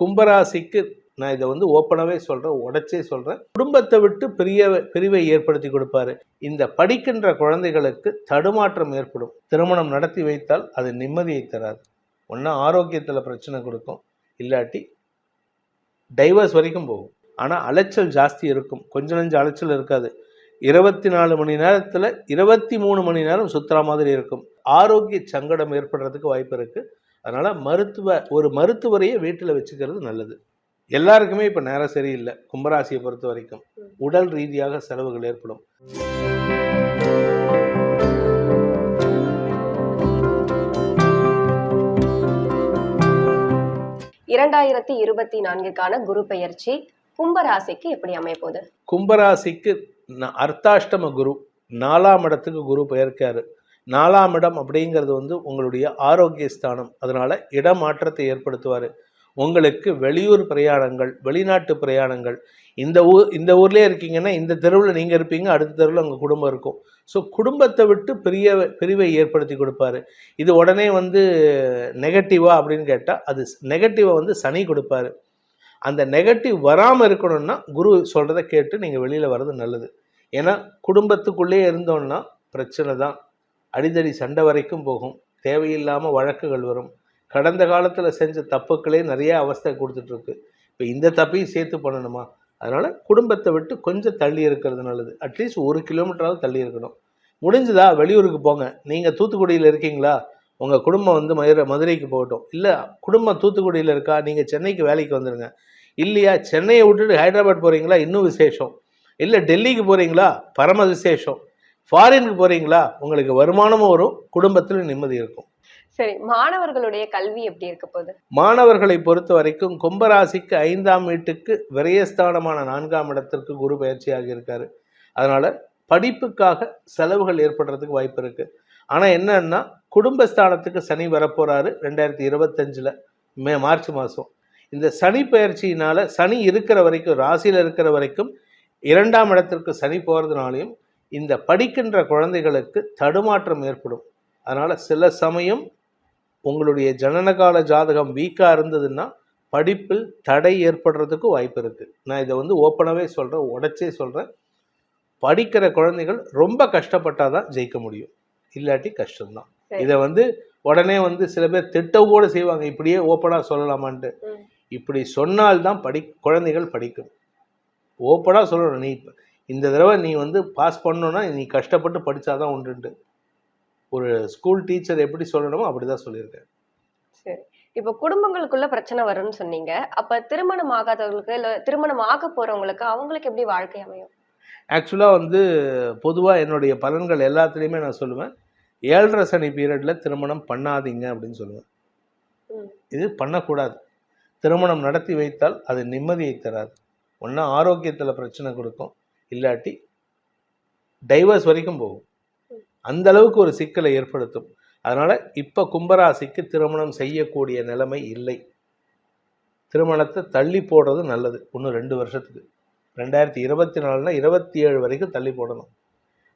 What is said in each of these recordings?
கும்பராசிக்கு நான் இதை வந்து ஓப்பனாகவே சொல்கிறேன் உடச்சே சொல்கிறேன் குடும்பத்தை விட்டு பெரிய பிரிவை ஏற்படுத்தி கொடுப்பாரு. இந்த படிக்கின்ற குழந்தைகளுக்கு தடுமாற்றம் ஏற்படும். திருமணம் நடத்தி வைத்தால் அது நிம்மதியை தராது. ஒன்றா ஆரோக்கியத்தில் பிரச்சனை கொடுக்கும். இல்லாட்டி டைவர்ஸ் வரைக்கும் போகும். ஆனால் அலைச்சல் ஜாஸ்தி இருக்கும். கொஞ்ச நஞ்சு அலைச்சல் இருக்காது. இருபத்தி நாலு மணி நேரத்தில் இருபத்தி மூணு மணி நேரம் சுற்றுற மாதிரி இருக்கும். ஆரோக்கிய சங்கடம் ஏற்படுறதுக்கு வாய்ப்பு இருக்குது அதனால் மருத்துவ ஒரு மருத்துவரையே வீட்டில் வச்சுக்கிறது நல்லது. எல்லாருக்குமே இப்போ நேரம் சரியில்லை கும்பராசியை பொறுத்த வரைக்கும். உடல் ரீதியாக செலவுகள் ஏற்படும். இரண்டாயிரத்தி இருபத்தி நான்குக்கான குரு பெயர்ச்சி கும்பராசிக்கு எப்படி அமைய போகுது கும்பராசிக்கு அர்த்தாஷ்டம குரு நாலாம் இடத்துக்கு குரு பெயர்க்காரு. நாலாம் இடம் அப்படிங்கிறது வந்து உங்களுடைய ஆரோக்கிய ஸ்தானம் அதனால் இடமாற்றத்தை ஏற்படுத்துவார். உங்களுக்கு வெளியூர் பிரயாணங்கள் வெளிநாட்டு பிரயாணங்கள் இந்த ஊர் இந்த ஊர்லேயே இருக்கீங்கன்னா இந்த தெருவில் நீங்கள் இருப்பீங்க அடுத்த தெருவில் உங்கள் குடும்பம் இருக்கும். ஸோ குடும்பத்தை விட்டு பெரிய பிரிவை ஏற்படுத்தி கொடுப்பாரு. இது உடனே வந்து நெகட்டிவா அப்படின்னு கேட்டால் அது நெகட்டிவை வந்து சனி கொடுப்பாரு. அந்த நெகட்டிவ் வராமல் இருக்கணும்னா குரு சொல்கிறத கேட்டு நீங்கள் வெளியில் வர்றது நல்லது. ஏன்னா குடும்பத்துக்குள்ளேயே இருந்தோன்னா பிரச்சனை தான். அடிதடி சண்டை வரைக்கும் போகும். தேவையில்லாமல் வழக்குகள் வரும். கடந்த காலத்தில் செஞ்ச தப்புக்களே நிறைய அவஸ்தை கொடுத்துட்ருக்கு. இப்போ இந்த தப்பையும் சேர்த்து பண்ணணுமா? அதனால் குடும்பத்தை விட்டு கொஞ்சம் தள்ளி இருக்கிறது நல்லது. அட்லீஸ்ட் ஒரு கிலோமீட்டராவது தள்ளி இருக்கணும். முடிஞ்சதா? வெளியூருக்கு போங்க. நீங்கள் தூத்துக்குடியில் இருக்கீங்களா? உங்கள் குடும்பம் வந்து மதுரை மதுரைக்கு போகட்டும். இல்லை குடும்பம் தூத்துக்குடியில் இருக்கா? நீங்கள் சென்னைக்கு வேலைக்கு வந்துடுங்க இல்லையா? சென்னையை விட்டுட்டு ஹைதராபாத் போகிறீங்களா இன்னும் விசேஷம். இல்லை டெல்லிக்கு போகிறீங்களா பரம விசேஷம். ஃபாரினுக்கு போகிறீங்களா உங்களுக்கு வருமானமும் வரும் குடும்பத்தில் நிம்மதி இருக்கும். சரி மாணவர்களுடைய கல்வி எப்படி இருக்க போகுது? மாணவர்களை பொறுத்த வரைக்கும் கும்பராசிக்கு ஐந்தாம் வீட்டுக்கு விரயஸ்தானமான நான்காம் இடத்திற்கு குரு பயிற்சியாகி இருக்காரு. அதனால படிப்புக்காக செலவுகள் ஏற்படுறதுக்கு வாய்ப்பு இருக்கு. ஆனா என்னன்னா குடும்பஸ்தானத்துக்கு சனி வரப்போறாரு ரெண்டாயிரத்தி இருபத்தஞ்சுல மே மார்ச் மாதம் இந்த சனி பயிற்சியினால சனி இருக்கிற வரைக்கும் ராசியில் இருக்கிற வரைக்கும் இரண்டாம் இடத்திற்கு சனி போகிறதுனாலையும் இந்த படிக்கின்ற குழந்தைகளுக்கு தடுமாற்றம் ஏற்படும். அதனால சில சமயம் உங்களுடைய ஜனனகால ஜாதகம் வீக்காக இருந்ததுன்னா படிப்பில் தடை ஏற்படுறதுக்கு வாய்ப்பு இருக்குது நான் இதை வந்து ஓப்பனாகவே சொல்கிறேன் உடைச்சே சொல்கிறேன் படிக்கிற குழந்தைகள் ரொம்ப கஷ்டப்பட்டால் தான் ஜெயிக்க முடியும். இல்லாட்டி கஷ்டம்தான். இதை வந்து உடனே வந்து சில பேர் திட்டம் கூட செய்வாங்க இப்படியே ஓப்பனாக சொல்லலாமான்ட்டு. இப்படி சொன்னால்தான் படி குழந்தைகள் படிக்கும். ஓப்பனாக சொல்லணும். நீ இப்ப- இந்த தடவை நீ வந்து பாஸ் பண்ணணும்னா நீ கஷ்டப்பட்டு படித்தாதான் உண்டுன்ட்டு. ஒரு ஸ்கூல் டீச்சர் எப்படி சொல்லணுமோ அப்படி தான் சொல்லியிருக்கேன். சரி. இப்போ குடும்பங்களுக்குள்ள பிரச்சனை வரும்னு சொன்னீங்க. அப்ப திருமணம் ஆகாதவங்களுக்கு இல்ல திருமணம் ஆக போறவங்களுக்கு அவங்களுக்கு எப்படி வாழ்க்கை அமையும்? ஆக்சுவலாக வந்து பொதுவாக என்னுடைய பலன்கள் எல்லாத்துலேயுமே நான் சொல்லுவேன். ஏழரை சனி பீரியடில் திருமணம் பண்ணாதீங்க அப்படின்னு சொல்லுவேன். இது பண்ணக்கூடாது. திருமணம் நடத்தி வைத்தால் அது நிம்மதியை தராது. ஒன்றா ஆரோக்கியத்தில் பிரச்சனை கொடுக்கும். இல்லாட்டி டைவர்ஸ் வரைக்கும் போகும். அந்த அளவுக்கு ஒரு சிக்கலை ஏற்படுத்தும். அதனால் இப்போ கும்பராசிக்கு திருமணம் செய்யக்கூடிய நிலைமை இல்லை. திருமணத்தை தள்ளி போடுறது நல்லது. இன்னும் ரெண்டு வருஷத்துக்கு. ரெண்டாயிரத்தி இருபத்தி நாலுனா இருபத்தி ஏழு வரைக்கும் தள்ளி போடணும்.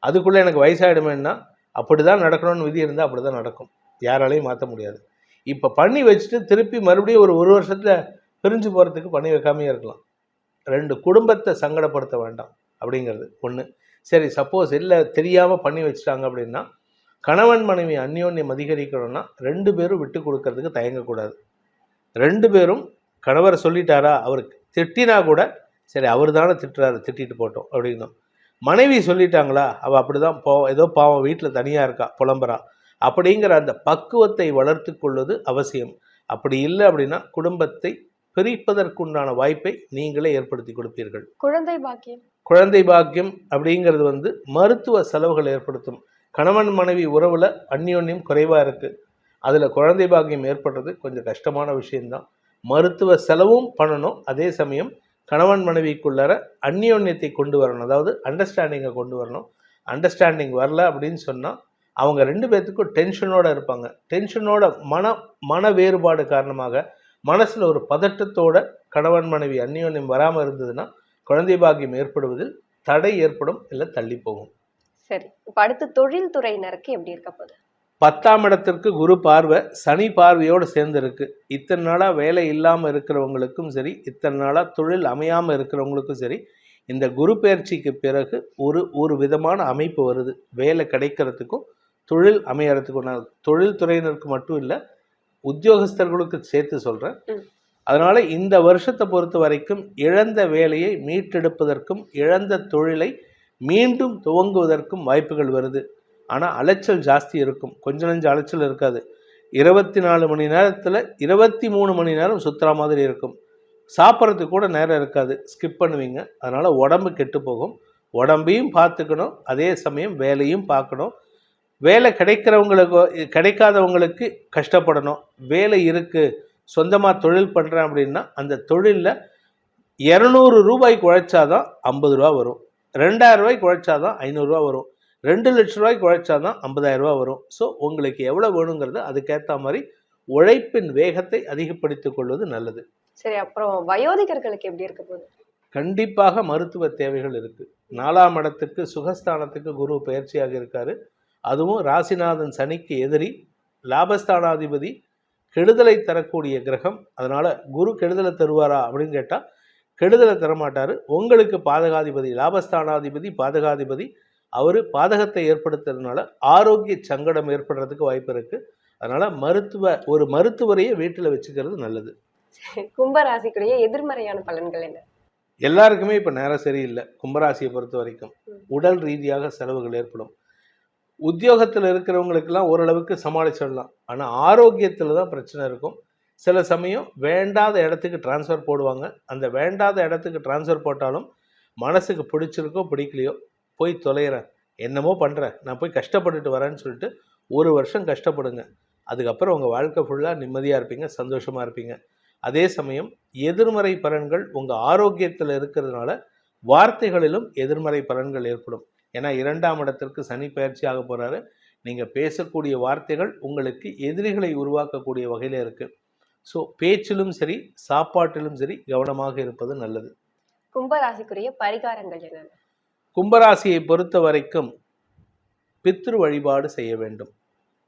அதுக்குள்ளே எனக்கு வயசாயிடுமேன்னா அப்படி தான் நடக்கணும்னு விதி இருந்தால் அப்படி தான் நடக்கும். யாராலையும் மாற்ற முடியாது. இப்போ பண்ணி வச்சுட்டு திருப்பி மறுபடியும் ஒரு ஒரு வருஷத்தில் பிரிஞ்சு போகிறதுக்கு பண்ணி வைக்காமையே இருக்கலாம். ரெண்டு குடும்பத்தை சங்கடப்படுத்த வேண்டாம். அப்படிங்கிறது ஒன்று சரி சப்போஸ் இல்லை தெரியாமல் பண்ணி வச்சுட்டாங்க அப்படின்னா கணவன் மனைவி அந்யோன்யம் அதிகரிக்கணும்னா ரெண்டு பேரும் விட்டு கொடுக்கறதுக்கு தயங்கக்கூடாது. ரெண்டு பேரும் கணவர் சொல்லிட்டாரா அவருக்கு திட்டினா கூட சரி அவர் தானே திட்டுறாரு திட்டிட்டு போட்டோம் அப்படின்னும். மனைவி சொல்லிட்டாங்களா அவள் அப்படி தான் போ ஏதோ பாவம் வீட்டில் தனியாக இருக்கா புலம்புறா. அப்படிங்கிற அந்த பக்குவத்தை வளர்த்து கொள்வது அவசியம். அப்படி இல்லை அப்படின்னா குடும்பத்தை பிரிப்பதற்குண்டான வாய்ப்பை நீங்களே ஏற்படுத்தி கொடுப்பீர்கள் குழந்தை பாக்கியம். குழந்தை பாக்கியம் அப்படிங்கிறது வந்து மருத்துவ செலவுகள் ஏற்படுத்தும். கணவன் மனைவி உறவில் அந்யோன்யம் குறைவாக இருக்குது அதில் குழந்தை பாக்கியம் ஏற்படுறது கொஞ்சம் கஷ்டமான விஷயம்தான். மருத்துவ செலவும் பண்ணணும். அதே சமயம் கணவன் மனைவிக்குள்ளார அந்யோன்யத்தை கொண்டு வரணும். அதாவது அண்டர்ஸ்டாண்டிங்கை கொண்டு வரணும். அண்டர்ஸ்டாண்டிங் வரல அப்படின்னு சொன்னால் அவங்க ரெண்டு பேர்த்துக்கும் டென்ஷனோட இருப்பாங்க. டென்ஷனோட மன மன வேறுபாடு காரணமாக மனசில் ஒரு பதட்டத்தோட கணவன் மனைவி அந்யோன்யம் வராமல் இருந்ததுன்னா குழந்தை பாக்கியம் ஏற்படுவதில் தடை ஏற்படும் இல்லை தள்ளி போகும். சரி. இப்ப அடுத்து தொழில் துறையினருக்கு எப்படி இருக்க போகுது? பத்தாம் இடத்திற்கு குரு பார்வை சனி பார்வையோடு சேர்ந்துருக்கு. இத்தனை நாளாக வேலை இல்லாமல் இருக்கிறவங்களுக்கும் சரி இத்தனை நாளாக தொழில் அமையாமல் இருக்கிறவங்களுக்கும் சரி இந்த குரு பயிற்சிக்கு பிறகு ஒரு ஒரு விதமான அமைப்பு வருது. வேலை கிடைக்கிறதுக்கும் தொழில் அமையறதுக்கும். நான் தொழில் துறையினருக்கு மட்டும் இல்லை உத்தியோகஸ்தர்களுக்கு சேர்த்து சொல்கிறேன். அதனால் இந்த வருஷத்தை பொறுத்த வரைக்கும் இழந்த வேலையை மீட்டெடுப்பதற்கும் இழந்த தொழிலை மீண்டும் துவங்குவதற்கும் வாய்ப்புகள் வருது. ஆனால் அலைச்சல் ஜாஸ்தி இருக்கும். கொஞ்ச நஞ்ச அலைச்சல் இருக்காது. இருபத்தி நாலு மணி நேரத்தில் இருபத்தி மூணு மணி நேரம் சுற்றுற மாதிரி இருக்கும். சாப்பிட்றதுக்கு கூட நேரம் இருக்காது. ஸ்கிப் பண்ணுவீங்க. அதனால் உடம்பு கெட்டு போகும். உடம்பையும் பார்த்துக்கணும். அதே சமயம் வேலையும் பார்க்கணும். வேலை கிடைக்கிறவங்களுக்கு கிடைக்காதவங்களுக்கு கஷ்டப்படணும். வேலை இருக்குது சொந்தமாக தொழில் பண்ணுறேன் அப்படின்னா அந்த தொழிலில் இரநூறு ரூபாய்க்கு உழைச்சாதான் ஐம்பது ரூபா வரும். ரெண்டாயிரம் ரூபாய்க்கு உழைச்சாதான் ஐநூறுரூவா வரும். ரெண்டு லட்ச ரூபாய்க்கு உழைச்சாதான் ஐம்பதாயிரம் ரூபா வரும். ஸோ உங்களுக்கு எவ்வளோ வேணுங்கிறது அதுக்கேற்ற மாதிரி உழைப்பின் வேகத்தை அதிகப்படுத்திக் கொள்வது நல்லது. சரி அப்புறம் வயோதிகர்களுக்கு எப்படி இருக்க போகுது? கண்டிப்பாக மருத்துவ தேவைகள் இருக்கு. நாலாம் இடத்துக்கு சுகஸ்தானத்துக்கு குரு பயிற்சியாக இருக்காரு. அதுவும் ராசிநாதன் சனிக்கு எதிரி லாபஸ்தானாதிபதி கெடுதலை தரக்கூடிய கிரகம். அதனால குரு கெடுதலை தருவாரா அப்படின்னு கேட்டால் கெடுதலை தரமாட்டாரு. உங்களுக்கு பாதகாதிபதி லாபஸ்தானாதிபதி பாதகாதிபதி அவர் பாதகத்தை ஏற்படுத்துறதுனால ஆரோக்கிய சங்கடம் ஏற்படுறதுக்கு வாய்ப்பு இருக்கு. அதனால மருத்துவ ஒரு மருத்துவரையே வீட்டில் வச்சுக்கிறது நல்லது. கும்ப ராசிக்குரிய எதிர்மறையான பலன்கள் என்ன? எல்லாருக்குமே இப்போ நேரம் சரியில்லை. கும்பராசியை பொறுத்த வரைக்கும். உடல் ரீதியாக செலவுகள் ஏற்படும். உத்தியோகத்தில் இருக்கிறவங்களுக்கெல்லாம் ஓரளவுக்கு சமாளிச்சிடலாம். ஆனால் ஆரோக்கியத்தில் தான் பிரச்சனை இருக்கும். சில சமயம் வேண்டாத இடத்துக்கு ட்ரான்ஸ்ஃபர் போடுவாங்க. அந்த வேண்டாத இடத்துக்கு ட்ரான்ஸ்ஃபர் போட்டாலும் மனசுக்கு பிடிச்சிருக்கோ பிடிக்கலையோ போய் தொலைகிறேன் என்னமோ பண்ணுறேன் நான் போய் கஷ்டப்பட்டுட்டு வரேன்னு சொல்லிட்டு ஒரு வருஷம் கஷ்டப்படுங்க. அதுக்கப்புறம் உங்கள் வாழ்க்கை ஃபுல்லாக நிம்மதியாக இருப்பீங்க சந்தோஷமாக இருப்பீங்க. அதே சமயம் எதிர்மறை பலன்கள் உங்கள் ஆரோக்கியத்தில் இருக்கிறதுனால வார்த்தைகளிலும் எதிர்மறை பலன்கள் ஏற்படும். ஏன்னா இரண்டாம் இடத்திற்கு சனி பயிற்சி ஆக போகிறாரு நீங்கள் பேசக்கூடிய வார்த்தைகள் உங்களுக்கு எதிரிகளை உருவாக்கக்கூடிய வகையில் இருக்குது ஸோ பேச்சிலும் சரி சாப்பாட்டிலும் சரி கவனமாக இருப்பது நல்லது. கும்ப ராசிக்குரிய பரிகாரங்கள் என்னென்ன? கும்பராசியை பொறுத்த வரைக்கும் பித்ரு வழிபாடு செய்ய வேண்டும்.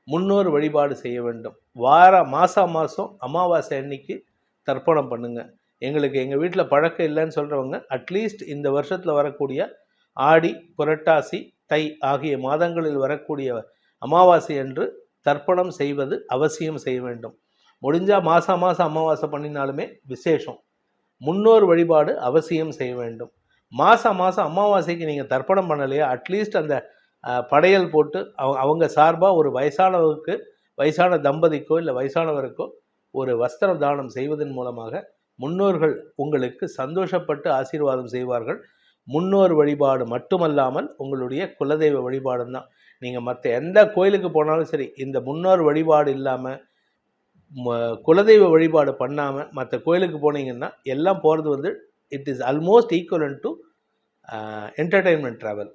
முன்னோர் வழிபாடு செய்ய வேண்டும். வார மாதம் மாதம் அமாவாசை அன்னைக்கு தர்ப்பணம் பண்ணுங்க. எங்களுக்கு எங்கள் வீட்டில் பழக்கம் இல்லைன்னு சொல்கிறவங்க அட்லீஸ்ட் இந்த வருஷத்தில் வரக்கூடிய ஆடி புரட்டாசி தை ஆகிய மாதங்களில் வரக்கூடிய அமாவாசை என்று தர்ப்பணம் செய்வது அவசியம் செய்ய வேண்டும். முடிஞ்சால் மாதம் மாதம் அமாவாசை பண்ணினாலுமே விசேஷம். முன்னோர் வழிபாடு அவசியம் செய்ய வேண்டும். மாதம் மாதம் அமாவாசைக்கு நீங்கள் தர்ப்பணம் பண்ணலையா? அட்லீஸ்ட் அந்த படையல் போட்டு அவங்க அவங்க சார்பாக ஒரு வயசானவருக்கு வயசான தம்பதிக்கோ இல்லை வயசானவருக்கோ ஒரு வஸ்திர தானம் செய்வதன் மூலமாக முன்னோர்கள் உங்களுக்கு சந்தோஷப்பட்டு ஆசீர்வாதம் செய்வார்கள். முன்னோர் வழிபாடு மட்டுமல்லாமல் உங்களுடைய குலதெய்வ வழிபாடும் தான். நீங்கள் மற்ற எந்த கோயிலுக்கு போனாலும் சரி இந்த முன்னோர் வழிபாடு இல்லாமல் குலதெய்வ வழிபாடு பண்ணாமல் மற்ற கோயிலுக்கு போனீங்கன்னா எல்லாம் போகிறது வந்து it is almost equivalent to entertainment travel